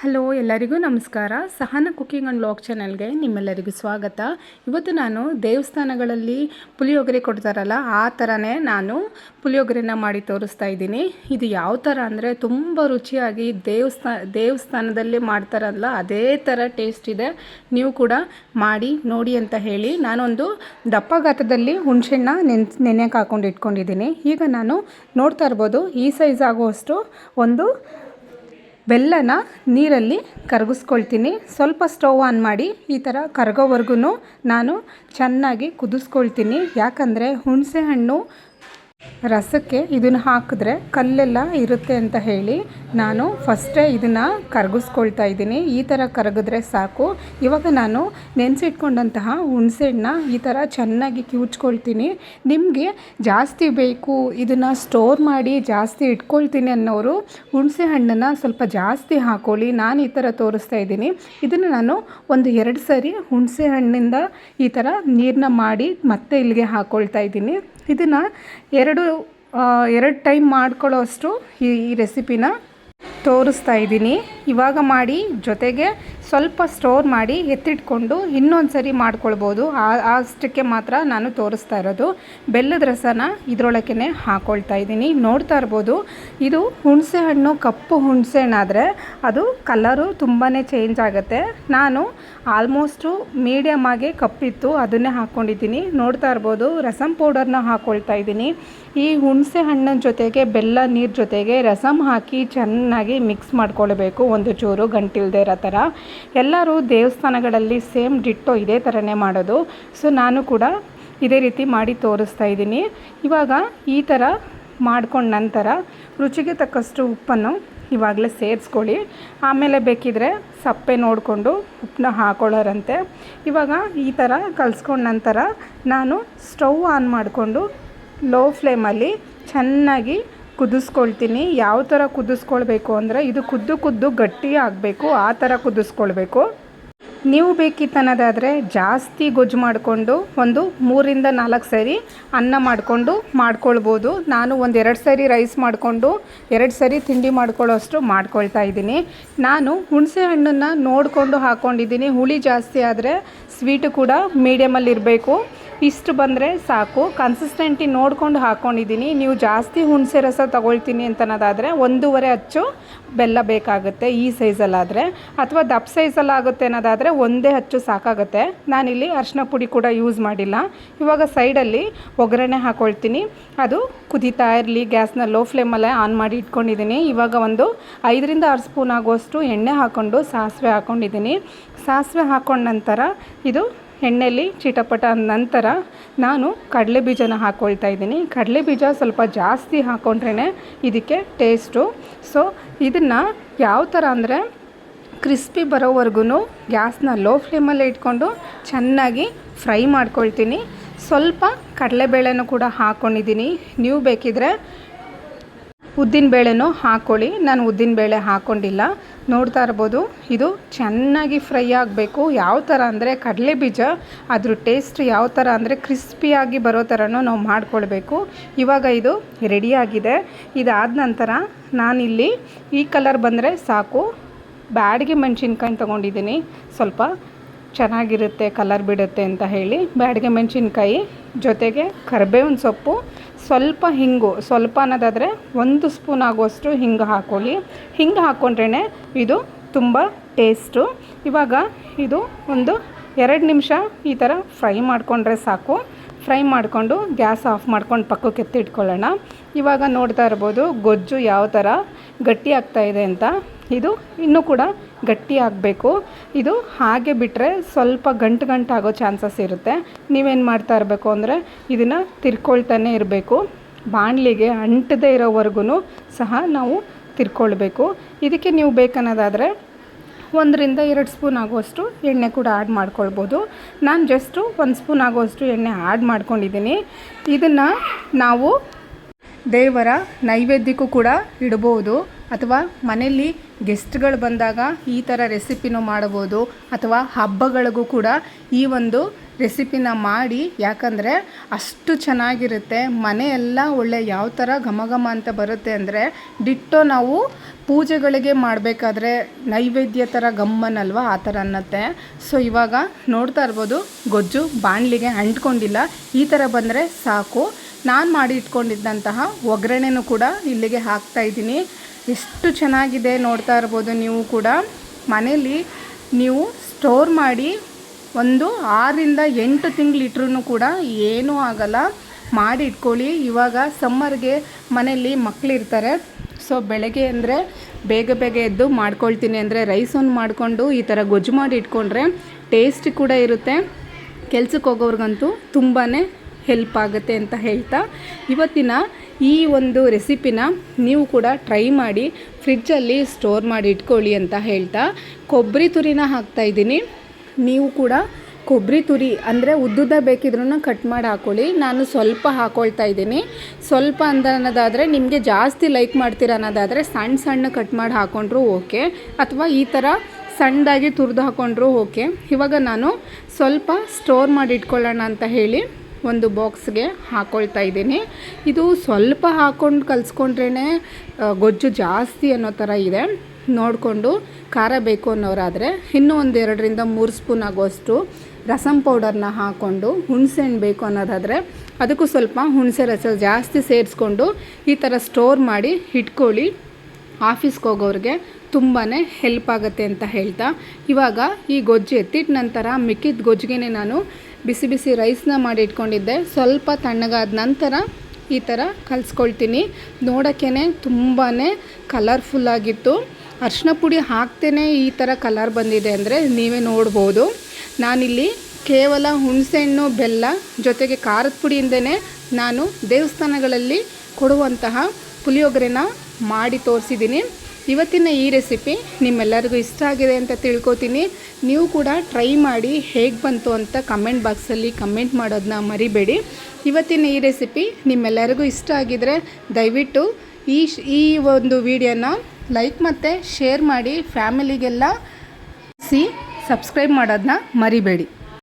Hello ಎಲ್ಲರಿಗೂ ನಮಸ್ಕಾರ. ಸಹನ cooking and log ಚಾನಲ್ಗೆ ನಿಮ್ಮೆಲ್ಲರಿಗೂ ಸ್ವಾಗತ. ಇವತ್ತು ನಾನು ದೇವಸ್ಥಾನಗಳಲ್ಲಿ ಪುಳಿಯೋಗರೆ ಕೊಡ್ತಾರಲ್ಲ, ಆ ಥರನೇ ನಾನು ಪುಳಿಯೋಗರೆನ ಮಾಡಿ ತೋರಿಸ್ತಾ ಇದ್ದೀನಿ. ಇದು ಯಾವ ಥರ ಅಂದರೆ ತುಂಬ ರುಚಿಯಾಗಿ ದೇವಸ್ಥಾನ ದೇವಸ್ಥಾನದಲ್ಲಿ ಮಾಡ್ತಾರಲ್ಲ, ಅದೇ ಥರ ಟೇಸ್ಟ್ ಇದೆ. ನೀವು ಕೂಡ ಮಾಡಿ ನೋಡಿ ಅಂತ ಹೇಳಿ. ನಾನೊಂದು ದಪ್ಪಘಾತದಲ್ಲಿ ಹುಣಸೆಹಣ್ಣ ನೆನ್ ನೆನೆಯಕ್ಕೆ ಹಾಕೊಂಡು ಇಟ್ಕೊಂಡಿದ್ದೀನಿ. ಈಗ ನಾನು ನೋಡ್ತಾ ಇರ್ಬೋದು, ಈ ಸೈಜ್ ಆಗುವಷ್ಟು ಒಂದು ಬೆಲ್ಲನ ನೀರಲ್ಲಿ ಕರಗಿಸ್ಕೊಳ್ತೀನಿ. ಸ್ವಲ್ಪ ಸ್ಟವ್ ಆನ್ ಮಾಡಿ ಈ ಥರ ಕರಗೋವರೆಗೂ ನಾನು ಚೆನ್ನಾಗಿ ಕುದಿಸ್ಕೊಳ್ತೀನಿ. ಯಾಕಂದರೆ ಹುಣಸೆ ಹಣ್ಣು ರಸಕ್ಕೆ ಇದನ್ನು ಹಾಕಿದ್ರೆ ಕಲ್ಲೆಲ್ಲ ಇರುತ್ತೆ ಅಂತ ಹೇಳಿ ನಾನು ಫಸ್ಟೇ ಇದನ್ನು ಕರಗಿಸ್ಕೊಳ್ತಾ ಇದ್ದೀನಿ. ಈ ಥರ ಕರಗಿದ್ರೆ ಸಾಕು. ಇವಾಗ ನಾನು ನೆನೆಸಿಟ್ಕೊಂಡಂತಹ ಹುಣಸೆಹಣ್ಣನ್ನ ಈ ಥರ ಚೆನ್ನಾಗಿ ಕಿವುಚ್ಕೊಳ್ತೀನಿ. ನಿಮಗೆ ಜಾಸ್ತಿ ಬೇಕು ಇದನ್ನು ಸ್ಟೋರ್ ಮಾಡಿ ಜಾಸ್ತಿ ಇಟ್ಕೊಳ್ತೀನಿ ಅನ್ನೋರು ಹುಣಸೆ ಹಣ್ಣನ್ನು ಸ್ವಲ್ಪ ಜಾಸ್ತಿ ಹಾಕೊಳ್ಳಿ. ನಾನು ಈ ಥರ ತೋರಿಸ್ತಾ ಇದ್ದೀನಿ. ಇದನ್ನು ನಾನು ಒಂದು ಎರಡು ಸರಿ ಹುಣಸೆ ಹಣ್ಣಿಂದ ಈ ಥರ ನೀರನ್ನ ಮಾಡಿ ಮತ್ತೆ ಇಲ್ಲಿಗೆ ಹಾಕ್ಕೊಳ್ತಾ ಇದ್ದೀನಿ. ಇದನ್ನು ಎರಡು ಎರಡು ಟೈಮ್ ಮಾಡ್ಕೊಳ್ಳೋ ಅಷ್ಟು ಈ ರೆಸಿಪಿನ ತೋರಿಸ್ತಾ ಇದ್ದೀನಿ. ಇವಾಗ ಮಾಡಿ ಜೊತೆಗೆ ಸ್ವಲ್ಪ ಸ್ಟೋರ್ ಮಾಡಿ ಎತ್ತಿಟ್ಕೊಂಡು ಇನ್ನೊಂದು ಸರಿ ಮಾಡ್ಕೊಳ್ಬೋದು ಅಷ್ಟಕ್ಕೆ ಮಾತ್ರ ನಾನು ತೋರಿಸ್ತಾ ಇರೋದು. ಬೆಲ್ಲದ ರಸನ ಇದರೊಳಗೆ ಹಾಕ್ಕೊಳ್ತಾ ಇದ್ದೀನಿ. ನೋಡ್ತಾ ಇರ್ಬೋದು, ಇದು ಹುಣಸೆ ಹಣ್ಣು, ಕಪ್ಪು ಹುಣಸೆ ಹಣ್ಣಾದರೆ ಅದು ಕಲರು ತುಂಬಾ ಚೇಂಜ್ ಆಗುತ್ತೆ. ನಾನು ಆಲ್ಮೋಸ್ಟು ಮೀಡಿಯಮ್ ಆಗಿ ಕಪ್ಪಿತ್ತು, ಅದನ್ನೇ ಹಾಕ್ಕೊಂಡಿದ್ದೀನಿ ನೋಡ್ತಾ ಇರ್ಬೋದು ರಸಮ್ ಪೌಡರ್ನ ಹಾಕ್ಕೊಳ್ತಾ ಇದ್ದೀನಿ. ಈ ಹುಣಸೆ ಹಣ್ಣಿನ ಜೊತೆಗೆ ಬೆಲ್ಲ, ನೀರು ಜೊತೆಗೆ ರಸಮ್ ಹಾಕಿ ಚೆನ್ನಾಗಿ ಮಿಕ್ಸ್ ಮಾಡ್ಕೊಳ್ಬೇಕು. ಒಂದು ಚೂರು ಗಂಟಿಲ್ದೇ ಇರೋ ಥರ. ಎಲ್ಲರೂ ದೇವಸ್ಥಾನಗಳಲ್ಲಿ ಸೇಮ್ ಡಿಟ್ಟೋ ಇದೇ ಥರನೇ ಮಾಡೋದು. ಸೊ ನಾನು ಕೂಡ ಇದೇ ರೀತಿ ಮಾಡಿ ತೋರಿಸ್ತಾ ಇದ್ದೀನಿ. ಇವಾಗ ಈ ಥರ ಮಾಡ್ಕೊಂಡ ನಂತರ ರುಚಿಗೆ ತಕ್ಕಷ್ಟು ಉಪ್ಪನ್ನು ಇವಾಗಲೇ ಸೇರಿಸ್ಕೊಳ್ಳಿ. ಆಮೇಲೆ ಬೇಕಿದ್ರೆ ಸಪ್ಪೆ ನೋಡಿಕೊಂಡು ಉಪ್ಪನ್ನ ಹಾಕೊಳ್ಳೋರಂತೆ. ಇವಾಗ ಈ ಥರ ಕಲಿಸ್ಕೊಂಡ ನಂತರ ನಾನು ಸ್ಟವ್ ಆನ್ ಮಾಡಿಕೊಂಡು ಲೋ ಫ್ಲೇಮಲ್ಲಿ ಚೆನ್ನಾಗಿ ಕುದಿಸ್ಕೊಳ್ತೀನಿ. ಯಾವ ಥರ ಕುದಿಸ್ಕೊಳ್ಬೇಕು ಅಂದರೆ ಇದು ಕುದ್ದು ಕುದ್ದು ಗಟ್ಟಿ ಆಗಬೇಕು, ಆ ಥರ ಕುದಿಸ್ಕೊಳ್ಬೇಕು. ನೀವು ಬೇಕಿತ್ತನ್ನೋದಾದರೆ ಜಾಸ್ತಿ ಗೊಜ್ಜು ಮಾಡಿಕೊಂಡು ಒಂದು ಮೂರಿಂದ ನಾಲ್ಕು ಸರಿ ಅನ್ನ ಮಾಡಿಕೊಂಡು ಮಾಡ್ಕೊಳ್ಬೋದು. ನಾನು ಒಂದು ಎರಡು ಸರಿ ರೈಸ್ ಮಾಡಿಕೊಂಡು ಎರಡು ಸರಿ ತಿಂಡಿ ಮಾಡ್ಕೊಳ್ಳೋಷ್ಟು ಮಾಡ್ಕೊಳ್ತಾ ಇದ್ದೀನಿ. ನಾನು ಹುಣಸೆ ಹಣ್ಣನ್ನು ನೋಡಿಕೊಂಡು ಹಾಕ್ಕೊಂಡಿದ್ದೀನಿ ಹುಳಿ ಜಾಸ್ತಿ ಆದರೆ ಸ್ವೀಟು ಕೂಡ ಮೀಡಿಯಮಲ್ಲಿ ಇರಬೇಕು ಇಷ್ಟು ಬಂದರೆ ಸಾಕು. ಕನ್ಸಿಸ್ಟೆಂಟಿ ನೋಡ್ಕೊಂಡು ಹಾಕ್ಕೊಂಡಿದ್ದೀನಿ ನೀವು ಜಾಸ್ತಿ ಹುಣಸೆ ರಸ ತೊಗೊಳ್ತೀನಿ ಅಂತನೋದಾದರೆ ಒಂದೂವರೆ ಅಚ್ಚು ಬೆಲ್ಲ ಬೇಕಾಗುತ್ತೆ ಈ ಸೈಜಲ್ಲಾದರೆ. ಅಥವಾ ದಪ್ಪ ಸೈಜಲ್ಲಾಗುತ್ತೆ ಅನ್ನೋದಾದರೆ ಒಂದೇ ಹಚ್ಚು ಸಾಕಾಗುತ್ತೆ. ನಾನಿಲ್ಲಿ ಅರಿಶಿನ ಪುಡಿ ಕೂಡ ಯೂಸ್ ಮಾಡಿಲ್ಲ. ಇವಾಗ ಸೈಡಲ್ಲಿ ಒಗ್ಗರಣೆ ಹಾಕ್ಕೊಳ್ತೀನಿ ಅದು ಕುದೀತಾ ಇರಲಿ, ಗ್ಯಾಸ್ನ ಲೋ ಫ್ಲೇಮಲ್ಲೇ ಆನ್ ಮಾಡಿ ಇಟ್ಕೊಂಡಿದ್ದೀನಿ. ಇವಾಗ ಒಂದು ಐದರಿಂದ ಆರು ಸ್ಪೂನ್ ಆಗುವಷ್ಟು ಎಣ್ಣೆ ಹಾಕ್ಕೊಂಡು ಸಾಸಿವೆ ಹಾಕ್ಕೊಂಡಿದ್ದೀನಿ ಸಾಸಿವೆ ಹಾಕ್ಕೊಂಡ ನಂತರ ಇದು ಎಣ್ಣೆಯಲ್ಲಿ ಚಿಟಪಟ ನಂತರ ನಾನು ಕಡಲೆ ಬೀಜನ ಹಾಕ್ಕೊಳ್ತಾ ಇದ್ದೀನಿ. ಕಡಲೆ ಬೀಜ ಸ್ವಲ್ಪ ಜಾಸ್ತಿ ಹಾಕ್ಕೊಂಡ್ರೇ ಇದಕ್ಕೆ ಟೇಸ್ಟು ಸೊ ಇದನ್ನು ಯಾವ ಥರ ಅಂದರೆ ಕ್ರಿಸ್ಪಿ ಬರೋವರೆಗೂ ಗ್ಯಾಸ್ನ ಲೋ ಫ್ಲೇಮಲ್ಲಿ ಇಟ್ಕೊಂಡು ಚೆನ್ನಾಗಿ ಫ್ರೈ ಮಾಡ್ಕೊಳ್ತೀನಿ. ಸ್ವಲ್ಪ ಕಡಲೆಬೇಳೆನೂ ಕೂಡ ಹಾಕ್ಕೊಂಡಿದ್ದೀನಿ ನೀವು ಬೇಕಿದ್ರೆ ಉದ್ದಿನಬೇಳೆನೂ ಹಾಕ್ಕೊಳ್ಳಿ ನಾನು ಉದ್ದಿನಬೇಳೆ ಹಾಕ್ಕೊಂಡಿಲ್ಲ ನೋಡ್ತಾ ಇರ್ಬೋದು. ಇದು ಚೆನ್ನಾಗಿ ಫ್ರೈ ಆಗಬೇಕು. ಯಾವ ಥರ ಅಂದರೆ ಕಡಲೆ ಬೀಜ, ಅದ್ರ ಟೇಸ್ಟ್ ಯಾವ ಥರ ಅಂದರೆ ಕ್ರಿಸ್ಪಿಯಾಗಿ ಬರೋ ಥರನೂ ನಾವು ಮಾಡ್ಕೊಳ್ಬೇಕು. ಇವಾಗ ಇದು ರೆಡಿಯಾಗಿದೆ ಇದಾದ ನಂತರ ನಾನಿಲ್ಲಿ ಈ ಕಲರ್ ಬಂದರೆ ಸಾಕು. ಬ್ಯಾಡಿಗೆ ಮೆಣಸಿನ್ಕಾಯಿ ತೊಗೊಂಡಿದ್ದೀನಿ. ಸ್ವಲ್ಪ ಚೆನ್ನಾಗಿರುತ್ತೆ ಕಲರ್ ಬಿಡುತ್ತೆ ಅಂತ ಹೇಳಿ ಬ್ಯಾಡಿಗೆ ಮೆಣಸಿನ್ಕಾಯಿ ಜೊತೆಗೆ ಕರಿಬೇವಿನ ಸೊಪ್ಪು ಸ್ವಲ್ಪ ಹಿಂಗು, ಸ್ವಲ್ಪ ಅನ್ನೋದಾದರೆ ಒಂದು ಸ್ಪೂನ್ ಆಗುವಷ್ಟು ಹಿಂಗೆ ಹಾಕೊಳ್ಳಿ. ಹಿಂಗೆ ಹಾಕ್ಕೊಂಡ್ರೇ ಇದು ತುಂಬ ಟೇಸ್ಟು. ಇವಾಗ ಇದು ಒಂದು ಎರಡು ನಿಮಿಷ ಈ ಥರ ಫ್ರೈ ಮಾಡಿಕೊಂಡ್ರೆ ಸಾಕು. ಫ್ರೈ ಮಾಡಿಕೊಂಡು ಗ್ಯಾಸ್ ಆಫ್ ಮಾಡ್ಕೊಂಡು ಪಕ್ಕಕ್ಕೆ ಎತ್ತಿಟ್ಕೊಳ್ಳೋಣ. ಇವಾಗ ನೋಡ್ತಾ ಇರ್ಬೋದು ಗೊಜ್ಜು ಯಾವ ಥರ ಗಟ್ಟಿ ಆಗ್ತಾಯಿದೆ ಅಂತ. ಇದು ಇನ್ನೂ ಕೂಡ ಗಟ್ಟಿ ಆಗಬೇಕು. ಇದು ಹಾಗೆ ಬಿಟ್ಟರೆ ಸ್ವಲ್ಪ ಗಂಟು ಗಂಟು ಆಗೋ ಚಾನ್ಸಸ್ ಇರುತ್ತೆ. ನೀವೇನು ಮಾಡ್ತಾ ಇರಬೇಕು ಅಂದರೆ ಇದನ್ನು ತಿರ್ಕೊಳ್ತಾನೆ ಇರಬೇಕು. ಬಾಣಲಿಗೆ ಅಂಟದೇ ಇರೋವರೆಗೂ ಸಹ ನಾವು ತಿರ್ಕೊಳ್ಬೇಕು. ಇದಕ್ಕೆ ನೀವು ಬೇಕನ್ನೋದಾದರೆ ಒಂದರಿಂದ ಎರಡು ಸ್ಪೂನ್ ಆಗುವಷ್ಟು ಎಣ್ಣೆ ಕೂಡ ಆ್ಯಡ್ ಮಾಡ್ಕೊಳ್ಬೋದು. ನಾನು ಜಸ್ಟು ಒಂದು ಸ್ಪೂನ್ ಆಗುವಷ್ಟು ಎಣ್ಣೆ ಆ್ಯಡ್ ಮಾಡ್ಕೊಂಡಿದ್ದೀನಿ ಇದನ್ನು ನಾವು ದೇವರ ನೈವೇದ್ಯಕ್ಕೂ ಕೂಡ ಇಡ್ಬೋದು. ಅಥವಾ ಮನೆಯಲ್ಲಿ ಗೆಸ್ಟ್ಗಳು ಬಂದಾಗ ಈ ಥರ ರೆಸಿಪಿನೂ ಮಾಡ್ಬೋದು ಅಥವಾ ಹಬ್ಬಗಳಿಗೂ ಕೂಡ ಈ ಒಂದು ರೆಸಿಪಿನ ಮಾಡಿ, ಯಾಕಂದರೆ ಅಷ್ಟು ಚೆನ್ನಾಗಿರುತ್ತೆ. ಮನೆಯೆಲ್ಲ ಒಳ್ಳೆ ಯಾವ ಥರ ಘಮ ಘಮ ಅಂತ ಬರುತ್ತೆ ಅಂದರೆ ಡಿಟ್ಟೋ ನಾವು ಪೂಜೆಗಳಿಗೆ ಮಾಡಬೇಕಾದ್ರೆ ನೈವೇದ್ಯ ಥರ ಗಮ್ಮನಲ್ವ ಆ ಥರ ಅನ್ನತ್ತೆ. ಸೊ, ಇವಾಗ ನೋಡ್ತಾ ಇರ್ಬೋದು, ಗೊಜ್ಜು ಬಾಣಲಿಗೆ ಅಂಟ್ಕೊಂಡಿಲ್ಲ. ಈ ಥರ ಬಂದರೆ ಸಾಕು. ನಾನು ಮಾಡಿ ಇಟ್ಕೊಂಡಿದ್ದಂತಹ ಒಗ್ಗರಣೆನೂ ಕೂಡ ಇಲ್ಲಿಗೆ ಹಾಕ್ತಾ ಇದ್ದೀನಿ. ಎಷ್ಟು ಚೆನ್ನಾಗಿದೆ ನೋಡ್ತಾ ಇರ್ಬೋದು ನೀವು ಕೂಡ. ಮನೇಲಿ ನೀವು ಸ್ಟೋರ್ ಮಾಡಿ ಒಂದು ಆರರಿಂದ ಎಂಟು ತಿಂಗಳಿಟ್ರೂ ಕೂಡ ಏನೂ ಆಗಲ್ಲ. ಮಾಡಿ ಇಟ್ಕೊಳ್ಳಿ. ಇವಾಗ ಸಮ್ಮರ್ಗೆ ಮನೆಯಲ್ಲಿ ಮಕ್ಕಳಿರ್ತಾರೆ ಸೊ ಬೆಳಗ್ಗೆ ಅಂದರೆ ಬೇಗ ಬೇಗ ಎದ್ದು ಮಾಡ್ಕೊಳ್ತೀನಿ ಅಂದರೆ ರೈಸ್ ಒಂದು ಮಾಡಿಕೊಂಡು ಈ ಥರ ಗೊಜ್ಜು ಮಾಡಿ ಇಟ್ಕೊಂಡ್ರೆ ಟೇಸ್ಟ್ ಕೂಡ ಇರುತ್ತೆ. ಕೆಲ್ಸಕ್ಕೆ ಹೋಗೋರ್ಗಂತೂ ತುಂಬಾ ಹೆಲ್ಪ್ ಆಗುತ್ತೆ ಅಂತ ಹೇಳ್ತಾ. ಇವತ್ತಿನ ಈ ಒಂದು ರೆಸಿಪಿನ ನೀವು ಕೂಡ ಟ್ರೈ ಮಾಡಿ ಫ್ರಿಡ್ಜಲ್ಲಿ ಸ್ಟೋರ್ ಮಾಡಿ ಇಟ್ಕೊಳ್ಳಿ ಅಂತ ಹೇಳ್ತಾ ಕೊಬ್ಬರಿ ತುರಿನ ಹಾಕ್ತಾಯಿದ್ದೀನಿ ನೀವು ಕೂಡ ಕೊಬ್ಬರಿ ತುರಿ ಅಂದರೆ ಉದ್ದುದ್ದ ಬೇಕಿದ್ರೂ ಕಟ್ ಮಾಡಿ ಹಾಕ್ಕೊಳ್ಳಿ ನಾನು ಸ್ವಲ್ಪ ಹಾಕ್ಕೊಳ್ತಾ ಇದ್ದೀನಿ. ಸ್ವಲ್ಪ ಅಂತ ಅನ್ನೋದಾದರೆ ನಿಮಗೆ ಜಾಸ್ತಿ ಲೈಕ್ ಮಾಡ್ತೀರ ಅನ್ನೋದಾದರೆ ಸಣ್ಣ ಸಣ್ಣ ಕಟ್ ಮಾಡಿ ಹಾಕ್ಕೊಂಡ್ರು ಓಕೆ ಅಥವಾ ಈ ಥರ ಸಣ್ಣದಾಗಿ ತುರಿದು ಹಾಕ್ಕೊಂಡ್ರು ಓಕೆ ಇವಾಗ ನಾನು ಸ್ವಲ್ಪ ಸ್ಟೋರ್ ಮಾಡಿ ಇಟ್ಕೊಳ್ಳೋಣ ಅಂತ ಹೇಳಿ ಒಂದು ಬಾಕ್ಸ್ಗೆ ಹಾಕ್ಕೊಳ್ತಾ ಇದ್ದೀನಿ. ಇದು ಸ್ವಲ್ಪ ಹಾಕ್ಕೊಂಡು ಕಲಿಸ್ಕೊಂಡ್ರೇ ಗೊಜ್ಜು ಜಾಸ್ತಿ ಅನ್ನೋ ಥರ ಇದೆ. ನೋಡಿಕೊಂಡು ಖಾರ ಬೇಕು ಅನ್ನೋರಾದರೆ ಇನ್ನೂ ಒಂದು ಎರಡರಿಂದ ಮೂರು ಸ್ಪೂನ್ ಆಗೋಷ್ಟು ರಸಂ ಪೌಡರ್ನ ಹಾಕ್ಕೊಂಡು ಹುಣಸೆಹಣ್ಣು ಬೇಕು ಅನ್ನೋದಾದರೆ ಅದಕ್ಕೂ ಸ್ವಲ್ಪ ಹುಣಸೆ ರಸ ಜಾಸ್ತಿ ಸೇರಿಸ್ಕೊಂಡು ಈ ಥರ ಸ್ಟೋರ್ ಮಾಡಿ ಇಟ್ಕೊಳ್ಳಿ. ಆಫೀಸ್ಗೆ ಹೋಗೋರಿಗೆ ತುಂಬಾ ಹೆಲ್ಪ್ ಆಗುತ್ತೆ ಅಂತ ಹೇಳ್ತಾ. ಇವಾಗ ಈ ಗೊಜ್ಜು ಎತ್ತಿಟ್ಟ ನಂತರ ಮಿಕ್ಕಿದ ಗೊಜ್ಜಿಗೆ ನಾನು ಬಿಸಿ ಬಿಸಿ ರೈಸ್ನ ಮಾಡಿ ಇಟ್ಕೊಂಡಿದ್ದೆ. ಸ್ವಲ್ಪ ತಣ್ಣಗಾದ ನಂತರ ಈ ಥರ ಕಲಿಸ್ಕೊಳ್ತೀನಿ. ನೋಡೋಕ್ಕೇ ತುಂಬಾ ಕಲರ್ಫುಲ್ಲಾಗಿತ್ತು ಅರ್ಶಿನ ಪುಡಿ ಹಾಕ್ತೇನೆ ಈ ಥರ ಕಲರ್ ಬಂದಿದೆ ಅಂದರೆ ನೀವೇ ನೋಡ್ಬೋದು. ನಾನಿಲ್ಲಿ ಕೇವಲ ಹುಣಸೆಹಣ್ಣು, ಬೆಲ್ಲ ಜೊತೆಗೆ ಖಾರದ ಪುಡಿಯಿಂದನೇ ನಾನು ದೇವಸ್ಥಾನಗಳಲ್ಲಿ ಕೊಡುವಂತಹ ಪುಳಿಯೋಗರೆನ ಮಾಡಿ ತೋರಿಸಿದ್ದೀನಿ. ಇವತ್ತಿನ ಈ ರೆಸಿಪಿ ನಿಮ್ಮೆಲ್ಲರಿಗೂ ಇಷ್ಟ ಆಗಿದೆ ಅಂತ ತಿಳ್ಕೊತೀನಿ. ನೀವು ಕೂಡ ಟ್ರೈ ಮಾಡಿ ಹೇಗೆ ಬಂತು ಅಂತ ಕಮೆಂಟ್ ಬಾಕ್ಸಲ್ಲಿ ಕಮೆಂಟ್ ಮಾಡೋದನ್ನ ಮರಿಬೇಡಿ. ಇವತ್ತಿನ ಈ ರೆಸಿಪಿ ನಿಮ್ಮೆಲ್ಲರಿಗೂ ಇಷ್ಟ ಆಗಿದರೆ ದಯವಿಟ್ಟು ಈ ಈ ಒಂದು ವಿಡಿಯೋನ ಲೈಕ್ ಮತ್ತು ಶೇರ್ ಮಾಡಿ ಫ್ಯಾಮಿಲಿಗೆಲ್ಲ ಸಿ ಸಬ್ಸ್ಕ್ರೈಬ್ ಮಾಡೋದನ್ನ ಮರಿಬೇಡಿ.